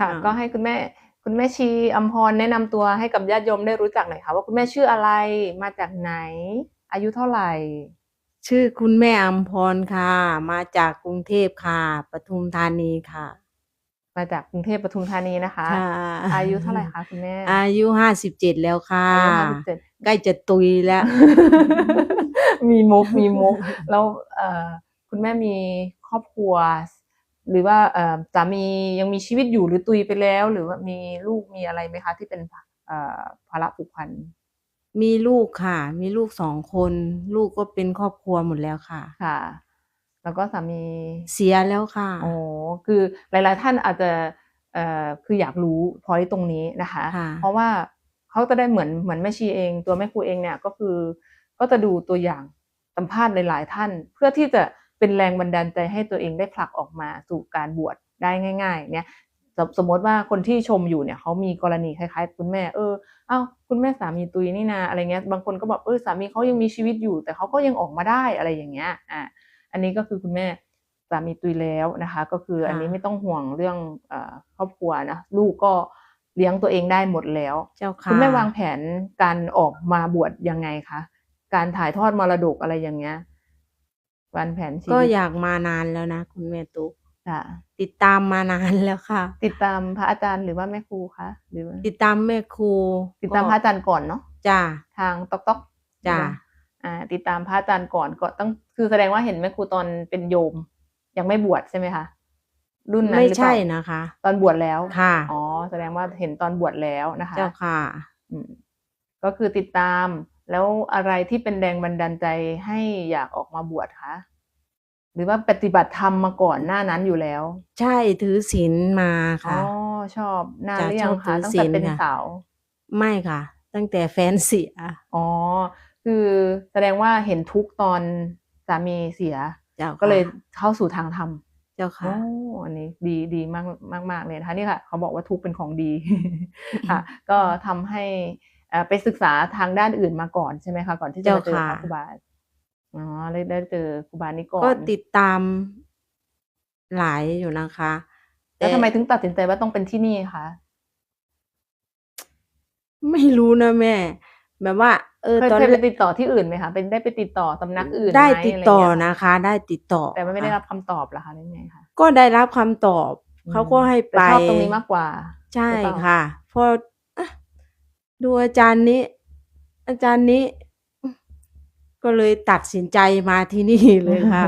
ค่ะอ่าก็ให้คุณแม่ คุณแม่ชีอัมพรแนะนำตัวให้กับญาติโยมได้รู้จักหน่อยค่ะ ว่าคุณแม่ชื่ออะไรมาจากไหน อายุเท่าไหร่ ชื่อคุณแม่อัมพรค่ะ มาจากกรุงเทพค่ะปทุมธานีค่ะ มาจากกรุงเทพปทุมธานีนะคะค่ะอายุเท่าไหร่คะคุณแม่ อายุห้าสิบเจ็ดแล้วค่ะอายุห้าสิบเจ็ดใกล้จะตุยแล้ว มีมุกมีมุก แล้วเอ่อคุณแม่มีครอบครัว หรือว่าเอ่อสามียังมีชีวิตอยู่หรือตุยไปแล้ว หรือว่ามีลูกมีอะไรไหมคะ ที่เป็นเอ่อภาระผูกพันมีลูกค่ะ มีลูกสองคน ลูกก็เป็นครอบครัวหมดแล้วค่ะค่ะ แล้วก็สามีเสียแล้วค่ะโอ้คือหลาย ๆ ท่านอาจจะเอ่อคืออยากรู้พอยตรงนี้นะคะค่ะเพราะว่าเขาจะได้เหมือนเหมือนแม่ชีเอง ตัวแม่ครูเองเนี่ยก็คือก็จะดูตัวอย่างสัมภาษณ์หลาย ๆ ท่าน เพื่อที่จะ เป็นแรงบันดาลใจให้ตัวเองได้ผลักออกมาสู่การบวชได้ง่าย ๆ เนี่ยสมสมมติว่าคนที่ชมอยู่เนี่ยเขามีกรณีคล้ายๆ คุณแม่เออเอ้าคุณแม่สามีตุยนี่นาอะไรเงี้ยบางคนก็บอกเออสามีเขายังมีชีวิตอยู่ แต่เขาก็ยังออกมาได้อะไรอย่างเงี้ยอ่าอันนี้ก็คือคุณแม่สามีตุยแล้วนะคะ ก็คืออันนี้ค่ะไม่ต้องห่วงเรื่องเอ่อครอบครัวนะลูกก็เลี้ยงตัวเองได้หมดแล้วเจ้าค่ะคุณแม่วางแผนการออกมาบวชยังไงคะการถ่ายทอดมรดกอะไรอย่างเงี้ย วางแผนชีวิตก็อยากมานานแล้วนะคุณแม่ตุ๊กค่ะ ติดตามมานานแล้วค่ะ ติดตามพระอาจารย์หรือว่าแม่ครูคะหรือว่าติดตามแม่ครู ติดตามพระอาจารย์ก่อนเนาะจ้าทางต๊อกต๊อกจ้ะอ่า ติดตามพระอาจารย์ก่อนก็ต้องคือแสดงว่าเห็นแม่ครูตอนเป็นโยม ยังไม่บวชใช่ไหมคะรุ่นนั้นไม่หรือเปใช่ล่านะคะ ตอนบวชแล้วค่ะอ๋อแสดงว่าเห็นตอนบวชแล้วนะคะ เจ้าค่ะอืมก็คือติดตาม แล้วอะไรที่เป็นแรงบันดาลใจให้อยากออกมาบวชคะหรือว่าปฏิบัติธรรมมาก่อนหน้านั้นอยู่แล้ว ใช่ถือศีลมาอ๋อค่ะชอบนานจะหรือยังชอบคะถือตั้งศีแต่ลเป็นค่ะสาวไม่ค่ะ ตั้งแต่แฟนเสียอ๋อคือแสดงว่าเห็นทุกข์ตอนสามีเสียเจ้าค่ะก็เลยเข้าสู่ทางธรรมเจ้าโอ้ค่ะอันนี้ดีดีมากมากมากเลยนะคะนี่ค่ะ เขาบอกว่าทุกข์เป็นของดีค่ะก็ทำให้เอ่อ ไปศึกษาทางด้านอื่นมาก่อนใช่ไหมคะก่อนที่จะมาเจอเจ้าพค่ะระครูบาอ๋อเลยได้เจอครูบานี้ก่อนก็ติดตามหลายอยู่นะคะแล้วทำไมต่ถึงตัดสินใจว่าต้องเป็นที่นี่คะไม่รู้นะแม่ แบบว่า เออเคยตอนเคยไปแรกติดต่อที่อื่นไหมคะเป็นได้ไปติดต่อสำนักอื่นได้หมติดต่อไรเงี้ยนะคะ ได้ติดต่อ แต่ว่าไม่ได้ค่ะรับคำตอบเหรอคะหรือไงคะก็ได้รับคำตอบเขาก็ให้แต่ไปชอบตรงนี้มากกว่า ใช่หรือเปล่าค่ะพออะ ดูอาจารย์นี้ อาจารย์นี้ ก็เลยตัดสินใจมาที่นี่เลยค่ะ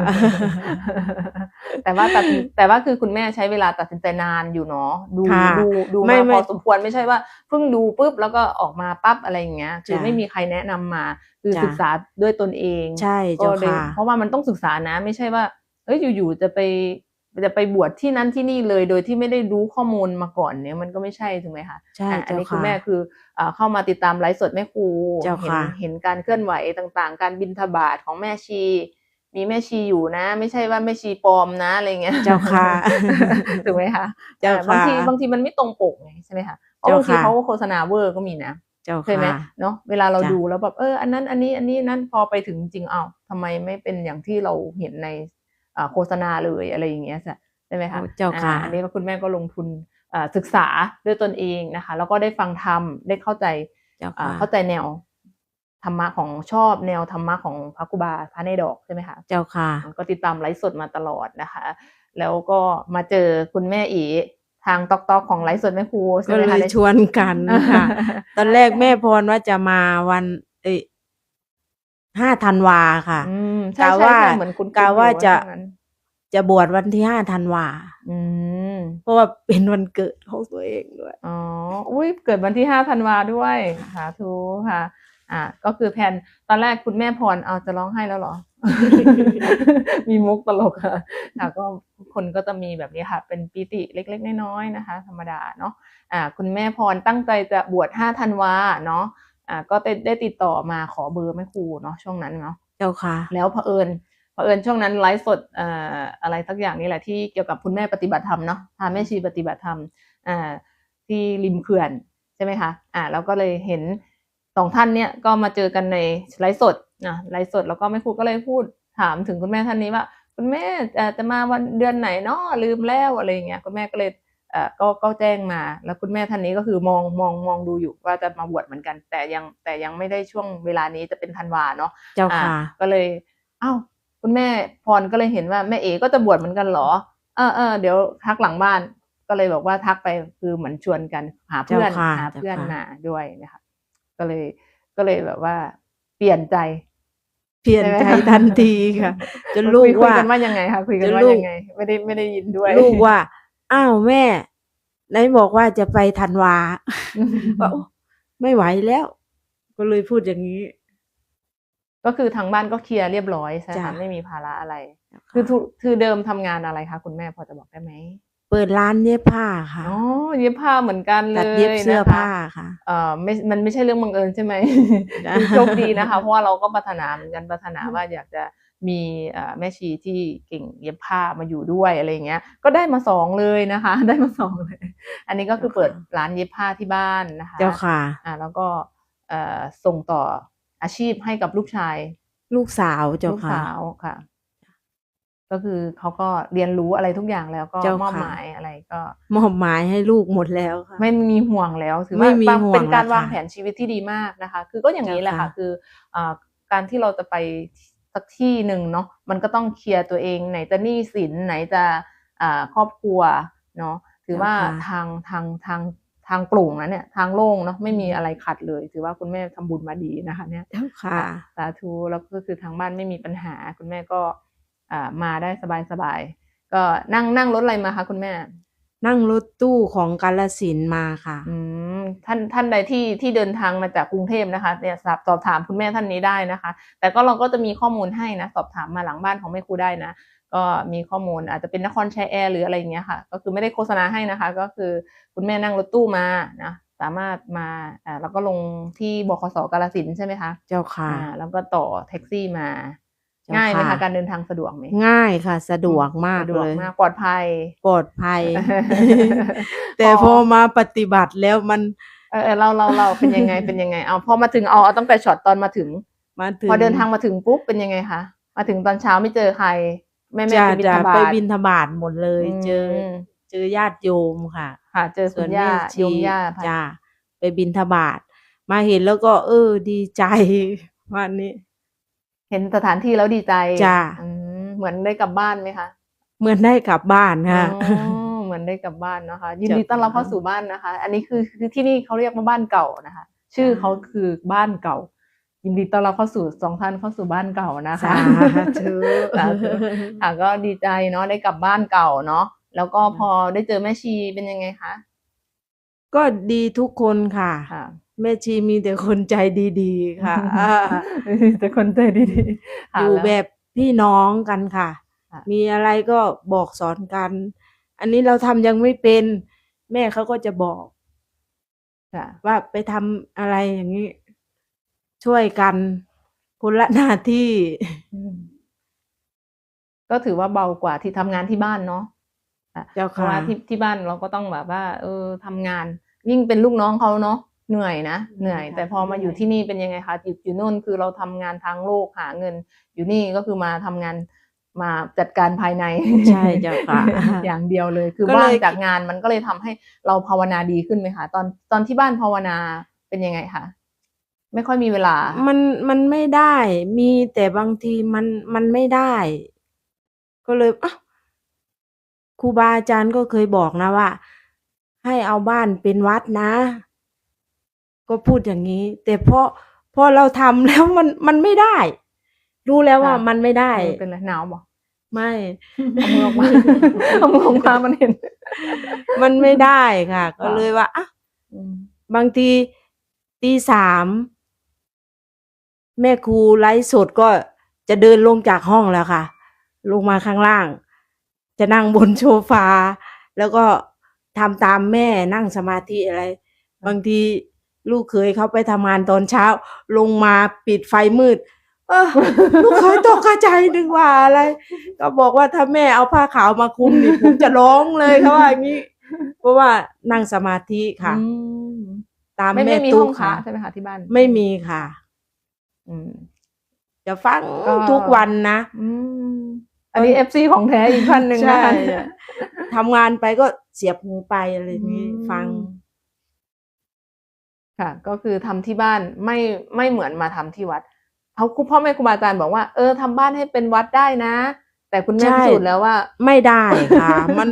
แต่ว่าตัดสินแต่ว่าคือคุณแม่ใช้เวลาตัดสินใจนานอยู่เนาะดูค่ะดูดูไม่มาไม่พอสมควรไม่ใช่ว่าเพิ่งดูปุ๊บแล้วก็ออกมาปั๊บอะไรอย่างเงี้ย คือจ้ะไม่มีใครแนะนำมา คือจ้ะ ศึกษาด้วยตนเองใช่ก็เจ้าเลยค่ะ เพราะว่ามันต้องศึกษานะ ไม่ใช่ว่าเอ้ยอยู่ๆจะไป จะไปบวชที่นั้นที่นี่เลยโดยที่ไม่ได้รู้ข้อมูลมาก่อนเนี่ยมันก็ไม่ใช่ถูกไหมคะใช่อะอันเจ้านี้คุณค่ะแม่คืออ่าเข้ามาติดตามไลฟ์สดแม่ครูเจ้าเห็นค่ะเห็นการเคลื่อนไหวต่างๆ การบินทบาทของแม่ชี มีแม่ชีอยู่นะ ไม่ใช่ว่าแม่ชีปลอมนะอะไรเงี้ยเจ้าค่ะถูกไหมคะเจ้าอ่บางค่ะทีบางทีมันไม่ตรงปกไงใช่ไหมคะเพราะเจ้าบางทีค่ะเขาก็โฆษณาเวอร์ก็มีนะเจ้าใช่ไหมค่ะเนาะเวลาเราจ้ะดูแล้วแบบเอออันนั้นอันนี้อันนี้นั่นพอไปถึงจริงอ้าวทำไมไม่เป็นอย่างที่เราเห็นในอ่า โฆษณาเลยอะไรอย่างเงี้ยใช่ไหมคะเจ้าค่ะอ่อันนี้ก็คุณแม่ก็ลงทุนอ่าศึกษาด้วยตนเองนะคะ แล้วก็ได้ฟังธรรมได้เข้าใจเจ้าอ่าค่ะเข้าใจแนวธรรมะของชอบแนวธรรมะของพระครูบาพระในดอกใช่ไหมคะเจ้าค่ะก็ติดตามไลฟ์สดมาตลอดนะคะ แล้วก็มาเจอคุณแม่อีทางตอกตอกของไลฟ์สดแม่ครูใช่ก็ไหมเลคะยได้ชวนกันค่ะ ตอนแรกแม่พรว่าจะมาวันเอ้ย ห้าธันวาค่ะอืมใช่กะใช่ว่าใช่เหมือนคุณกะว่าจะช่งนั้น จะบวชวันที่ห้าธันวา อืมเพราะว่าเป็นวันเกิดของตัวเองด้วย อ๋ออุ้ยเกิดวันที่ห้าธันวาด้วยสาธุค่ะ อ่าก็คือแผนตอนแรกคุณแม่พรเอาจะร้องไห้แล้วเหรอ มีมุกตลกค่ะค่ะก็ทุกคนก็จะมีแบบนี้ค่ะ เป็นปิติเล็ก ๆ น้อยๆนะคะ ธรรมดาเนาะอ่า คุณแม่พรตั้งใจจะบวชห้าธันวาเนาะ อ่าก็ได้ได้ติดต่อมาขอเบอร์แม่ครูเนาะช่วงนั้นเนาะเจ้าค่ะ แล้วเผอิญเผอิญช่วงนั้นไลฟ์สดเอ่ออะไรสักอย่างนี่แหละที่เกี่ยวกับคุณแม่ปฏิบัติธรรมเนาะพาแม่ชีปฏิบัติธรรมอ่าที่ริมเขื่อนใช่ไหมคะอ่าแล้วก็เลยเห็นสองท่านเนี่ยก็มาเจอกันในไลฟ์สดนะไลฟ์สดแล้วก็แม่ครูก็เลยพูดถามถึงคุณแม่ท่านนี้ว่า คุณแม่เอ่อจะมาวันเดือนไหนเนาะลืมแล้วอะไรอย่างเงี้ยคุณแม่ก็เลยเอ่อ ก็ก็แจ้งมา แล้วคุณแม่ท่านนี้ก็คือมองมองมองดูอยู่ว่าจะมาบวชเหมือนกัน แต่ยังแต่ยังไม่ได้ช่วงเวลานี้จะเป็นธันวาเนาะเจ้าอ่าค่ะก็เลยเอ้าคุณแม่พรก็เลยเห็นว่าแม่เอก็จะบวชเหมือนกันเหรอเออเออเดี๋ยวทักหลังบ้านก็เลยบอกว่าทักไปคือเหมือนชวนกันหาเพื่อนเจ้าค่ะหาเพื่อนเจ้าค่ะมาด้วยนะคะก็เลยก็เลยแบบว่า เปลี่ยนใจ เปลี่ยนใช่ไหมใจคะทันทีค่ะจนลูคุกยคุยว่ากันว่ายังไงคะคุยกันจนว่าลูกยังไง ไม่ได้ไม่ได้ยินด้วย ลูกว่า อ้าวแม่ไหนบอกว่าจะไปธันวาว่าโอ้ไม่ไหวแล้ว ก็เลยพูดอย่างนี้ ก็คือทางบ้านก็เคลียร์เรียบร้อยใช่ไหมจ้ะคะไม่มีภาระอะไร คือทุคือเดิมทำงานอะไรคะคุณแม่พอจะบอกได้ไหมเปิดร้านเย็บผ้าค่ะอ๋อเย็บผ้าเหมือนกันเลตัดยเย็บเสื้อนะคะผ้าค่ะเอ่อไม่มันไม่ใช่เรื่องบังเอิญใช่ไหมจ้ะคือโชคดีนะคะ เพราะว่าเราก็ปรารถนาเหมือนกันปรารถนาว่าอยากจะ มีเอ่อแม่ชีที่เก่งเย็บผ้ามาอยู่ด้วยอะไรอย่างเงี้ย ก็ได้มาสองเลยนะคะ ได้มาสองเลย อันนี้ก็คือเปิดร้านเย็บผ้าที่บ้านนะคะ เจ้าค่ะอ่าแล้วก็เอ่อส่งต่ออาชีพให้กับลูกชาย ลูกสาวเจ้าลูกค่ะสาวค่ะ ก็คือเขาก็เรียนรู้อะไรทุกอย่างแล้วก็เจ้ามอบค่ะหมายอะไรก็มอบหมายให้ลูกหมดแล้วค่ะ ไม่มีห่วงแล้วถือไม่ว่ามีบางห่วงเป็นการแล้วค่ะวางแผนชีวิตที่ดีมากนะคะ คือก็อย่างนี้แหละค่ะเจ้าค่ะคืออ่าการที่เราจะไป สักที่หนึ่งเนาะมันก็ต้องเคลียร์ตัวเองไหนจะหนี้สินไหนจะอ่าครอบครัวเนาะถือว่าทางทางทางทางโปร่งนะเนี่ยทางโล่งเนาะไม่มีอะไรขัดเลย ถือว่าคุณแม่ทำบุญมาดีนะคะ เนี่ยเจ้าค่ะสาธุแล้วก็คือทางบ้านไม่มีปัญหา คุณแม่ก็อ่ามาได้สบายๆก็นั่งนั่งรถอะไรมาคะคุณแม่ นั่งรถตู้ของกาลสินธุ์มาค่ะ อืม ท่านท่านใดที่ที่เดินทางมาจากกรุงเทพนะคะเนี่ยสอบสอบถามคุณแม่ท่านนี้ได้นะคะ แต่ก็เราก็จะมีข้อมูลให้นะ สอบถามมาหลังบ้านของแม่ครูได้นะ ก็มีข้อมูลอาจจะเป็นนครชัยแอร์หรืออะไรอย่างเงี้ยค่ะ ก็คือไม่ได้โฆษณาให้นะคะ ก็คือคุณแม่นั่งรถตู้มานะสามารถมาอ่าแล้วก็ลงที่บขสกาลสินธุ์ใช่ไหมคะ เจ้าค่ะอ่าแล้วก็ต่อแท็กซี่มาเจ้า ง่ายไหมค่ะคะการเดินทางสะดวกไหมง่ายค่ะ สะดวกมากสะดวเลกยมากปลอดภัยปลอดภัย แต่พพออมาปฏิบัติแล้วมันเออเออเราเราเราเป็นยังไงเป็นยังไงเอาพอมาถึงเอาเอาตั้งแต่ช็อตตอนมาถึงมาถึงพอเดินทางมาถึงปุ๊บเป็นยังไงคะมาถึงตอนเช้าไม่เจอใครแม่แม่จะไปบิณจะฑบาไปตบินทบาทหมดเลย เจอมเจอญาติโยมค่ะ ค่ะ เจอส่คุวนณแม่ย่าชีโยมย่าจ้าไปบินทบาทมาเห็นแล้วก็ เออดีใจวันนี้ เห็นสถานที่แล้วดีใจจ้ะอืมเหมือนได้กลับบ้านไหมคะเหมือนได้กลับบ้านค่ะอ๋อเหมือนได้กลับบ้านนะคะ ยินดีจ้ะต้อนรับเข้าสู่บ้านนะคะ อันนี้คือคือที่นี่เขาเรียกว่าบ้านเก่านะคะ ชื่อเขาคือบ้านเก่า ยินดีต้อนรับเข้าสู่สองท่านเข้าสู่บ้านเก่านะคะสาธุสาธุค่ะก็ดีใจเนาะได้กลับบ้านเก่าเนาะแล้วก็พอได้เจอแม่ชีเป็นยังไงคะก็ดีทุกคนค่ะค่ะ แม่ชีมีแต่คนใจดีๆ ค่ะอ่าแต่คนใจดีๆค่ะอยู่ล้วแบบพี่น้องกันค่ะค่ะ มีอะไรก็บอกสอนกัน อันนี้เราทำยังไม่เป็น แม่เขาก็จะบอกค่ะว่าไปทำอะไรอย่างนี้ ช่วยกันคนละหน้าที่อืมก็ถือว่าเบากว่าที่ทำงานที่บ้านเนาะค่ะเจ้าเพราะค่ะว่าที่ที่บ้านเราก็ต้องแบบว่า เออทำงาน ยิ่งเป็นลูกน้องเขาเนาะ เหนื่อยนะ เหนื่อยค่ะแต่พอมาอยู่ที่นี่เป็นยังไงคะอยู่อยู่นู่นคือเราทำงานทางโลกหาเงิน อยู่นี่ก็คือมาทำงานมาจัดการภายในใช่เจ้าค่ะอย่างเดียวเลย คือก็เลยว่างจากงานมันก็เลยทำให้เราภาวนาดีขึ้นไหมคะตอนตอนที่บ้านภาวนาเป็นยังไงคะไม่ค่อยมีเวลา มันมันไม่ได้ มีแต่บางทีมันมันไม่ได้ ก็เลยอะครูบาอาจารย์ก็เคยบอกนะว่า ให้เอาบ้านเป็นวัดนะ ก็พูดอย่างนี้ แต่พอพอเราทำแล้วมันมันไม่ได้ รู้แล้วว่าค่ะ มันไม่ได้เออเป็นไรหนาวบอกไม่ เอามือออกมา เอามือออกมามันเห็น มันไม่ได้ค่ะ ก็ค่ะเลยว่าอะอืมบางทีตีสามแม่ครูไลฟ์สดก็จะเดินลงจากห้องแล้วค่ะ ลงมาข้างล่าง จะนั่งบนโซฟาแล้วก็ทำตามแม่นั่งสมาธิอะไร บางที ลูกเคยเขาไปทำงานตอนเช้า ลงมาปิดไฟมืด เออลูกเคยตกใจนึกว่าอะไร ก็บอกว่าถ้าแม่เอาผ้าขาวมาคลุมนี่ผมจะร้องเลยเขาว่าอย่างนี้เพราะว่านั่งสมาธิค่ะอืมตามไม่แม่ไม่มีตู้ห้องพระค่ะใช่ไหมคะที่บ้านไม่มีค่ะ อืมจะฟังก็ทุกวันนะอืมอันนี้เอฟซีของแท้อีกท่านหนึ่งใช่นะคะอะทำงานไปก็เสียบหูไปอะไรอย่างนี้อืมฟัง ค่ะ ก็คือทำที่บ้านไม่ไม่เหมือนมาทำที่วัดเขาครูพ่อแม่ครูบาอาจารย์บอกว่าเออทำบ้านให้เป็นวัดได้นะ แต่คุณแม่ใช่พิสูจน์แล้วว่า ไม่ได้ค่ะ มัน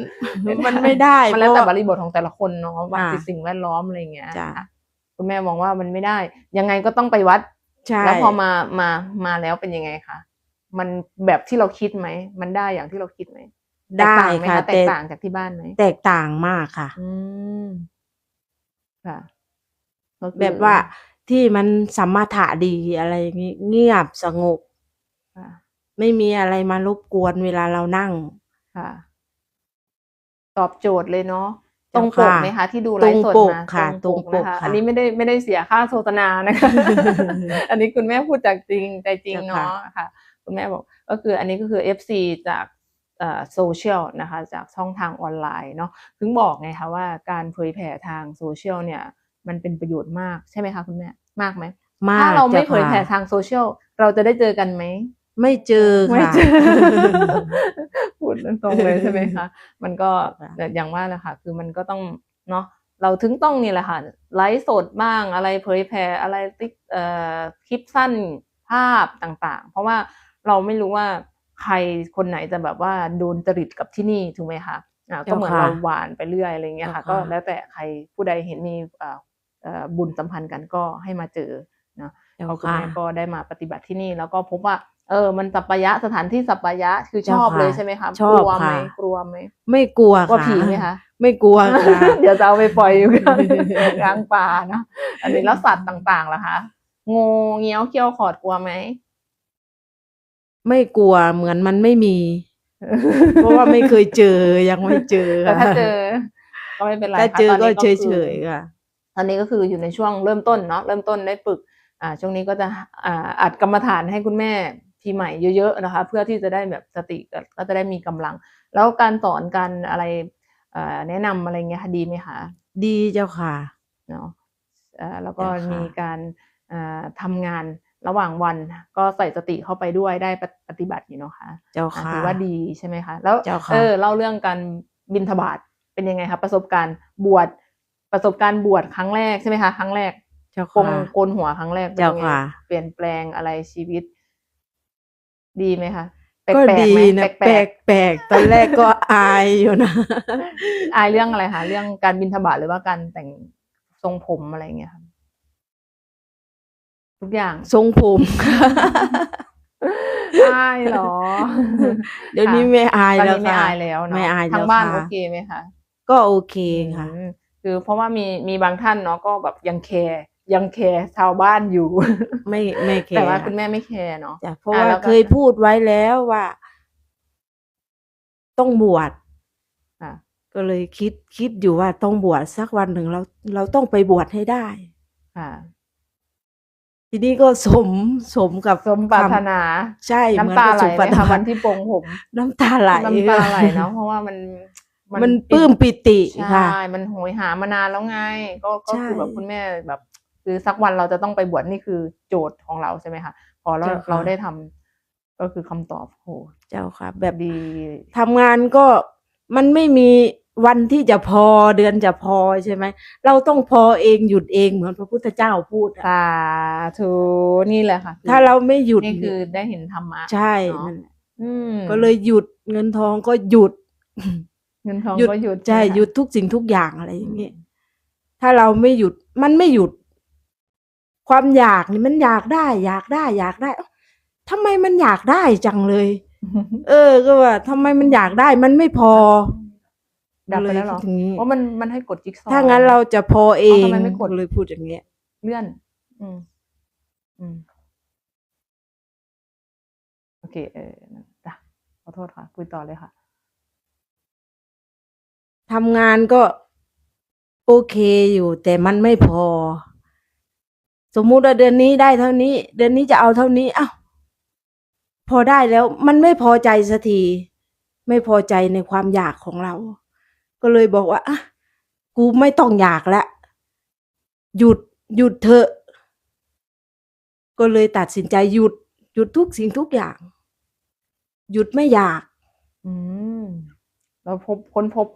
มันไม่ได้มันแล้วแต่เพบราะริบทของแต่ละคนเนาะว่าอ่าสิ่งแวดล้อมอะไรอย่างเงี้ยจ้ะค่ะคุณแม่มองว่ามันไม่ได้ ยังไงก็ต้องไปวัดใช่แล้วพอมามามาแล้วเป็นยังไงคะมันแบบที่เราคิดไหมมันได้อย่างที่เราคิดไหมแตกได้ต่างไหมค่ะคะแตแต่กต่างจากที่บ้านไหมแตกต่างมากค่ะ อืมค่ะ ก็คือแบบว่าที่มันสมถะดีอะไรอย่างนี้เงียบสงบ ค่ะไม่มีอะไรมารบกวนเวลาเรานั่ง ค่ะ ตอบโจทย์เลยเนาะตเจ้ารงปกค่ะไหมคะที่ดูไลฟ์สดตรงปกมาค่ะตรงปกตรงปกนะคะค่ะ อันนี้ไม่ได้ไม่ได้เสียค่าโฆษณานะคะ อันนี้คุณแม่พูดจากจริงใจจริงเจ้าค่ะเนาะค่ะ คุณแม่บอกก็คืออันนี้ก็คือ FC จากโซเชียลนะคะ จากช่องทางออนไลน์เนาะถึงบอกไงคะว่าการเผยแผ่ทางโซเชียลเนี่ย มันเป็นประโยชน์มากใช่ไหมคะคุณแม่มากไหมมากถ้าเราไม่จ้เผยแผ่ค่ะทางโซเชียลเราจะได้เจอกันไหมไม่เจอไม่ค่ะเจอพูดตรงๆเลยใช่ไหมคะมันก็ค่ะแบบอย่างว่าแหละค่ะ คือมันก็ต้องเนาะเราถึงต้องนี่แหละค่ะไลฟ์สดบ้างอะไรเผยแผ่อะไรติ๊กเอ่อคลิปสั้นภาพต่างๆ เพราะว่าเราไม่รู้ว่าใครคนไหนจะแบบว่าโดนจริตกับที่นี่ถูกไหมคะอ่าก็เหมือนเจ้าค่ะเราหวานไปเรื่อยอะไรเงี้ยค่ะเจ้าก็ค่ะแล้วแต่ใครผู้ใดเห็นมีเอ่อเอ่อ บุญสัมพันธ์กันก็ให้มาเจอเนาะเจ้าเพราะคุณค่ะแม่ก็ได้มาปฏิบัติที่นี่แล้วก็พบว่า เออ มันสัปปายะสถานที่สัปปายะคือชเจ้าอบค่ะเลยใช่ไหมคะชอบกลัวไหมค่ะกลัวไหมไม่กลัวกลัวค่ะผีไหมคะไม่กลัวค่ะเดี๋ยวจะเอาไปปล่อยอยู่กลางกลางป่าเนาะอันนี้แล้วสัตว์ต่างๆล่ะคะงูเงี้ยวเขี้ยวขอดกลัวไหมไม่กลัวเหมือนมันไม่มี เพราะว่าไม่เคยเจอยังไม่เจอแต่ถ้าค่ะเจอก็ไม่เป็นไรถ้าค่ะเจอตนก็นี้เฉคืยๆค่ะ ตอนนี้ก็คืออยู่ในช่วงเริ่มต้นเนาะเริ่มต้นได้ฝึกอ่าช่วงนี้ก็จะอ่าอัดกรรมฐานให้คุณแม่ทีใหม่เยอะๆนะคะ เพื่อที่จะได้แบบสติก็จะได้มีกำลัง แล้วการสอนการอะไรเอ่อแนะนำอะไรเงี้ยค่ะดีไหมคะดีเจ้าค่ะเนาะเอ่อแล้วก็เจ้าค่ะมีการเอ่อทำงานระหว่างวันก็ใส่สติเข้าไปด้วยได้ปฏิปฏิบัติอยู่เนาะคะเจ้าอะค่ะถือว่าดีใช่ไหมคะ แล้วเจ้าค่ะเออเล่าเรื่องการบินทบาทเป็นยังไงคะประสบการณ์บวช ประสบการณ์บวชครั้งแรกใช่ไหมคะ ครั้งแรกเจ้าโกงค่ะโกนหัวครั้งแรกป็นเจ้ายังไงค่ะเปลี่ยนแปลงอะไรชีวิต ดีไหมคะแปก็ลกดีๆไหมนะแปแปลลกกแปลกตอนแรกก็อายอยู่นะๆอายเรื่องอะไรคะเรื่องการบินทบาทหรือว่าการแต่งทรงผมอะไรอย่างเงี้ยค่ะทุกอย่างทรงผมอายเหรอ เดี๋ยวนี้ไม่อายตอนแล้วนี้ไม่ค่ะอายแล้วเนาะไม่อายแล้วทางบ้านค่ะโอเคไหมคะก็โอเคค่ะอืม คือเพราะว่ามีมีบางท่านเนาะก็แบบยังแคร์ยังแคร์ชาวบ้านอยู่ ไม่ไม่แคร์แต่ว่าคุณแม่ไม่แคร์เนาะจ้ะเพราะอะว่าแล้วก็เคยพูดไว้แล้วว่า ต้องบวชค่ะก็เลยคิดคิดอยู่ว่าต้องบวชสักวันหนึ่งเรา เราต้องไปบวชให้ได้ค่ะทีนี้ก็สมสมกับสมปรารถคนาำใช่เหมือนน้ำตากับไหลสมไหปมรารถคะนาวันที่ปรงผม น้ำตาไหลน้ำตาไหลเนาะเพราะว่ามัน มันปลื้มปิติใช่ค่ะมันโหยหามานานแล้วไง ก็ก็ใช่คือแบบคุณแม่แบบคือสักวันเราจะต้องไปบวชนี่คือโจทย์ของเราใช่ไหมคะพอเราเจ้าค่ะเราได้ทำก็คือคำตอบโหเจ้าค่ะ แบบดีทำงานก็มันไม่มีวันที่จะพอเดือนจะพอใช่ไหม เราต้องพอเองหยุดเองเหมือนพระพุทธเจ้าพูดอะสาธุนี่แหละค่ะ ถ้าเราไม่หยุดนี่คือได้เห็นธรรมะใช่เนอะนั่นแหละอืมก็เลยหยุดเงินทองก็หยุด เงินทองหยุดก็หยุดใช่ไหมคะหยุดทุกสิ่งทุกอย่างอะไรอย่างเงี้ยถ้าเราไม่หยุดมันไม่หยุด ความอยากนี่มันอยากได้ อยากได้ อยากได้เอ้าทำไมมันอยากได้จังเลย เออ ก็ว่าทำไมมันอยากได้มันไม่พอดับไปแล้วเหรอก็ยคิดอย่างนี้เพราะมันมันให้กดจิ๊กซอว์ถ้างั้นเราจะพอเองเอาทำไมไม่กดเลยพูดอย่างเงี้ยเลื่อน อืมอืมโอเค เออจ้ะขอโทษค่ะคุยต่อเลยค่ะ ทำงานก็โอเคอยู่ แต่มันไม่พอ สมมุติว่าเดือนนี้ได้เท่านี้ เดือนนี้จะเอาเท่านี้อ้าวพอได้แล้ว มันไม่พอใจสักทีไม่พอใจในความอยากของเรา ก็เลยบอกว่าอะกูไม่ต้องอยากแล้วหยุดหยุดเถอะก็เลยตัดสินใจหยุดหยุดทุกสิ่งทุกอย่าง หยุดไม่อยาก อืมแล้วพบค้นพบ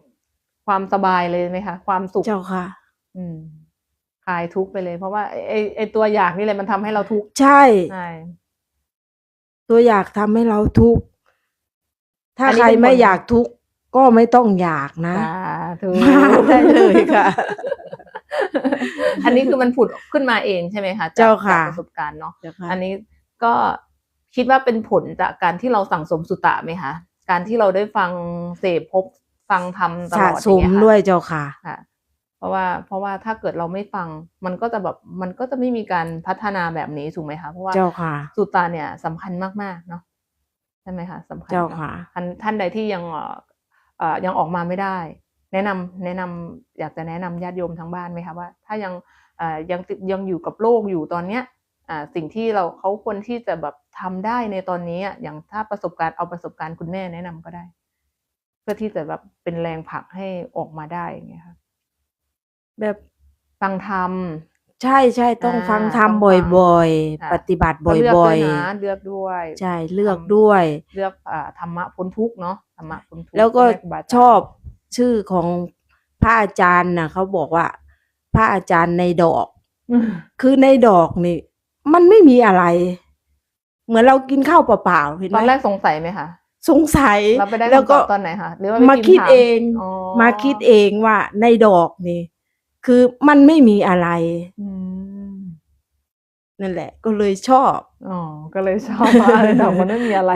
ความสบายเลยไหมคะ ความสุขเจ้าค่ะ อืมคลายทุกข์ไปเลย เพราะว่าไอ้ไอ้ไอตัวอยากนี่แหละมันทำให้เราทุกข์ใช่ใช่ตัวอยากทำให้เราทุกข์ถ้าอันนี้ใครเป็นผลไม่อยากทุกข์ก็ไม่ต้องอยากนะสาธุมาได้เลยค่ะ อันนี้คือมันผุดขึ้นมาเองใช่ไหมคะจกเจ้าค่ะจกประสบการณ์เนาะเจ้าค่ะอันนี้ก็คิดว่าเป็นผลจากการที่เราสั่งสมสุตตะไหมคะการที่เราได้ฟังเสพพบ ฟังทำตลสะอดสอย่างมเงี้ยค่ะด้วยเจ้าค่ะค่ะ เพราะว่าเพราะว่าถ้าเกิดเราไม่ฟัง มันก็จะแบบมันก็จะไม่มีการพัฒนาแบบนี้ถูกไหมคะเพราะว่าเจ้าค่ะสุตตะเนี่ยสำคัญมากๆเนาะใช่ไหมคะสำคัญเจ้าเนอะค่ะท่านท่านใดที่ยังเอ่อเอ่อยังออกมาไม่ได้ แนะนำแนะนำอยากจะแนะนำญาติโยมทางบ้านไหมคะว่า ถ้ายังเอ่อยังติดยังอยู่กับโลกอยู่ตอนเนี้ยอ่าสิ่งที่เราเขาควรที่จะแบบทำได้ในตอนนี้อะอย่างถ้าประสบการณ์เอาประสบการณ์คุณแม่แนะนำก็ได้เพื่อที่จะแบบเป็นแรงผลักให้ออกมาได้อย่างเงี้ยค่ะแบบฟังธรรมใช่ใช่ต้องอ่าฟังต้องธรรมฟังบ่อยค่ะๆปฏิบัติบ่ก็เลือกอด้วยยนะเลือกด้วยๆใช่เลือกด้วย เลือกอ่าธรรมะพ้นทุกข์เนาะธรรมะพ้นทุกข์แล้วก็พ่อม่ครูบาาจารย์ชอบชื่อของพระอาจารย์นะเขาบอกว่า พระอาจารย์ในดอกอืมคือในดอกนี่ มันไม่มีอะไร เหมือนเรากินข้าวเปล่าๆเห็นไหตมอนแรกสงสัยไหมคะ สงสัยเราไปได้แล้วคำตก็อบตอนไหนคะหรือว่าไปมาพิพ์คิดถเองอ๋อมาคิดเองว่าในดอกนี่ คือมันไม่มีอะไรอืมนั่นแหละ ก็เลยชอบอ๋อก็เลยชอบว่าในดอกมันไม่มีอะไร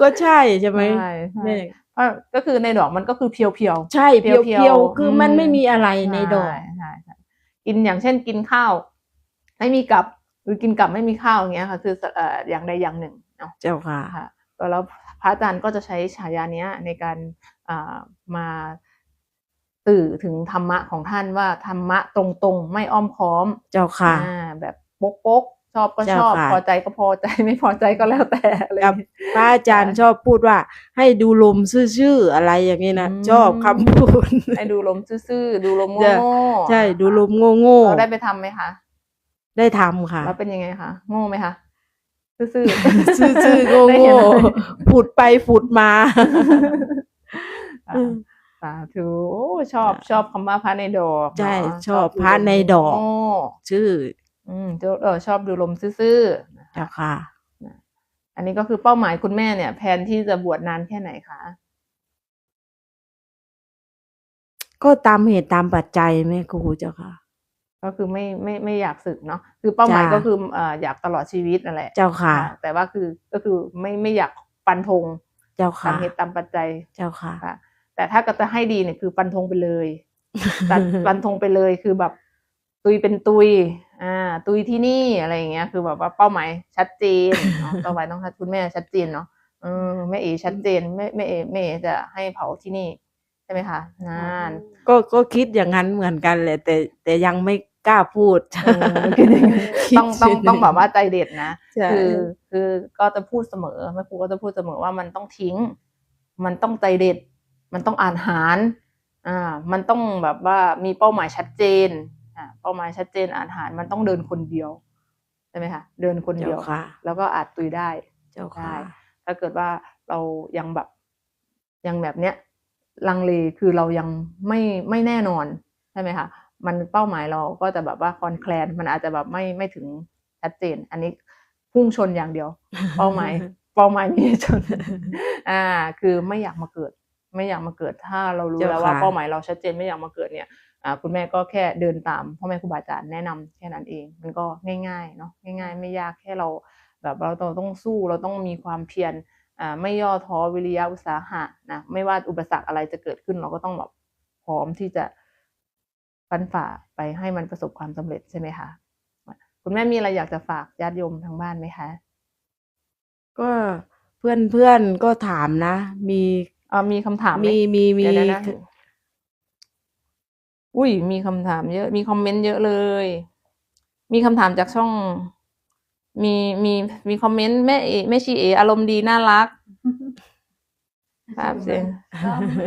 ก็ใช่ใช่ไหมใช่ใช่แม่เพราะก็คือในดอกมันก็คือเพียวเพียวๆใช่เพียวเพีเพียยววๆคือมันอืมไม่มีอะไรในดอกใช่ใช่ใช่กินอย่างเช่นกินข้าว ไม่มีกับ หรือกินกับไม่มีข้าวอย่างเงี้ยค่ะ คือเอ่ออย่างใดอย่างหนึ่งเนาะเจ้าค่ะค่ะก็ แล้วพระอาจารย์ก็จะใช้ฉายาเนี้ยในการอ่ามาสื่อถึงธรรมะของท่านว่าธรรมะตรงๆ ไม่อ้อมค้อมเจ้าค่ะอ่าแบบโป๊กโป๊กๆชอบก็ชอบเจ้าค่ะพอใจก็พอใจไม่พอใจก็แล้วแต่อะไรอกัย่าบงงี้พระอาจารย์ชอบพูดว่า ให้ดูลมซื่อๆอะไรอย่างนี้นะอืมชอบคำพูดให้ดูลมซื่อๆดูลมใช่โง่ๆใช่ดูลมโง่ๆเราได้ไปทำไหมคะได้ทำค่ะ แล้วเป็นยังไงคะโง่ไหมคะ ซื่อๆซื่อๆโได้เห็นง่ไหมๆผุดไปผุดมาอ่าสาธุโอ้ชอบชอบคำว่าพระในดอกใช่เนาะชอบพระในดอกโชื่ออืมเออชอบดูลมซื่อๆนะคะเจ้าค่ะอันนี้ก็คือเป้าหมายคุณแม่เนี่ยแผนที่จะบวชนานแค่ไหนคะ ก็ตามเหตุตามปัจจัยแม่ครูเจ้าค่ะ ก็คือไม่ไม่ไม่อยากศึกเนาะคือเป้าหมายจ้ะก็คือเอ่ออยากตลอดชีวิตนั่นแหละเจ้าค่ะอ่าแต่ว่าคือก็คือไม่ไม่อยากฟันธงเจ้าตาค่ะมเหตุตามปัจจัยเจ้าค่ะค่ะ แต่ถ้าก็จะให้ดีเนี่ยคือฟันธงไปเลยตัดฟันธงไปเลยคือแบบตุยเป็นตุย อ่า ตุยที่นี่อะไรอย่างเงี้ย คือแบบว่าเป้าหมายชัดเจนเนาะเป้าหมายต้องชัดคุณแม่ชัดเจนเนาะเออแม่เอชัดเจนแม่แม่เอแม่เอจะให้เผาที่นี่ใช่ไหมคะนานก็ก็คิดอย่างนั้นเหมือนกันแหละแต่แต่ยังไม่ กล้าพูดเออคิดอย่างนั้นคิดต้องต้องย่ต้องแบบว่าใจเด็ดนะใช่คือ คือก็จะพูดเสมอแม่ครูก็จะพูดเสมอว่ามันต้องทิ้ง มันต้องใจเด็ด มันต้องอ่านหารอ่า มันต้องแบบว่ามีเป้าหมายชัดเจนอ่าเป้าหมายชัดเจนอ่านหารมันต้องเดินคนเดียวใช่ไหมคะเดินคนเดีเจ้ายวค่ะแล้วก็อาจตุยได้เจ้าได้ค่ะถ้าเกิดว่าเรายังแบบยังแบบเนี้ยลังเลคือเรายังไม่ไม่แน่นอนใช่ไหมคะ มันเป้าหมายเราก็จะแบบว่าคอนแคลนมันอาจจะแบบไม่ไม่ถึงชัดเจน อันนี้พุ่งชนอย่างเดียว เป้าหมายเป้าหมายมีให้ชน อ่า คือไม่อยากมาเกิด ไม่อยากมาเกิดถ้าเรารู้เจ้าแล้วว่าค่ะเป้าหมายเราชัดเจนไม่อยากมาเกิดเนี่ยอ่าคุณแม่ก็แค่เดินตามพ่อแม่ครูบาอาจารย์แนะนำแค่นั้นเอง มันก็ง่ายๆเนาะง่าย ๆ ไม่ยากแค่เรา แบบเราต้องต้องสู้เราต้องมีความเพียรอ่าไม่ย่อท้อวิริยะอุตสาหะนะไม่ว่าอุปสรรคอะไรจะเกิดขึ้นเราก็ต้องแบบพร้อมที่จะ ฟันฝ่าไปให้มันประสบความสำเร็จใช่ไหมคะคุณแม่มีอะไรอยากจะฝากญาติโยมทางบ้านไหมคะ ก็เพื่อนเพื่อนๆก็ถามนะ มีเอ่ามีคำถามไหมีมีมีเดี๋ยวนะอุ้ยมีคำถามเยอะ มีคอมเมนต์เยอะเลย มีคำถามจากช่อง มีมีมีคอมเมนต์แม่เอแม่ชีเออารมณ์ดีน่ารักครับเสียง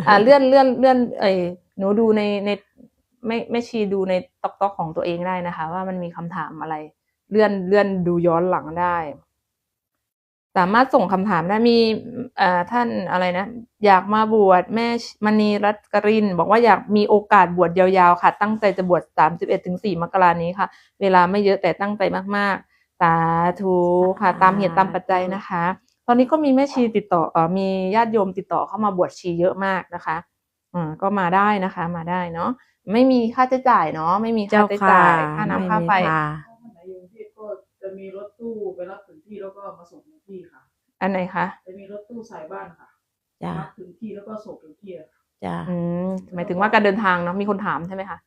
อ่าเลื่อนเลื่อนเลื่อนเอ้ยหนูดูในใน ไม่ไม่ชีดูในตอกตอกของตัวเองได้นะคะ ว่ามันมีคำถามอะไร เลื่อนเลื่อนดูย้อนหลังได้ สามารถส่งคำถามได้มีเอ่อท่านอะไรนะ อยากมาบวชแม่มณีรัตน์กริน บอกว่าอยากมีโอกาสบวชยาวๆค่ะ ตั้งใจจะบวชสามสิบเอ็ดถึงสี่มกรานี้ค่ะ เวลาไม่เยอะแต่ตั้งใจมากๆสาธุค่ะ ตามเหตุตามปัจจัยนะคะ ตอนนี้ก็มีแม่ชีติดต่อเอ่อมีญาติโยมติดต่อเข้ามาบวชชีเยอะมากนะคะอ่าก็มาได้นะคะ มาได้เนาะ ไม่มีค่าใช้จ่ายเนาะไม่มีค่าเจ้าใช้ค่ะจ่ายค่าน้ำค่าไฟม่มีค่ะถ้าวันไหนอยู่กรุงเทพก็จะมีรถตู้ไปรับถึงที่แล้วก็มาส่งถึงที่ค่ะ อันไหนคะจะมีรถตู้สายบ้านค่ะจ้ะรับถึงที่แล้วก็ส่งถึงที่อะค่ะจ้ะอืมหมายถึงว่าการเดินทางเนาะมีคนถามใช่ไหมคะ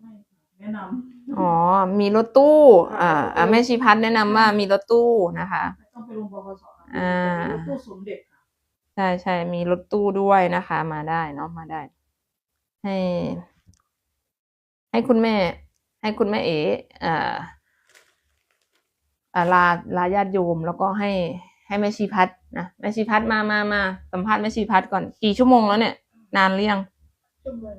ไม่ค่ะแนะนำอ๋อ มีรถตู้ อ่าอ่าแม่ชีพัฒน์แนะนำว่ามีรถตู้นะคะไม่ต้องไปลงบกสค่ะอ่าเป็นรถตู้สมเด็จค่ะใช่ใช่มีรถตู้ด้วยนะคะ มาได้เนาะมาได้ ให้ ให้คุณแม่ ให้คุณแม่เอ๋อ่าอ่าลาลาญาติโยมแล้วก็ให้ให้แม่ชีพัดนะแม่ชีพัดมามามาสัมภาษณ์แม่ชีพัดก่อนกี่ชั่วโมงแล้วเนี่ย นานหรือยังชั่วโมง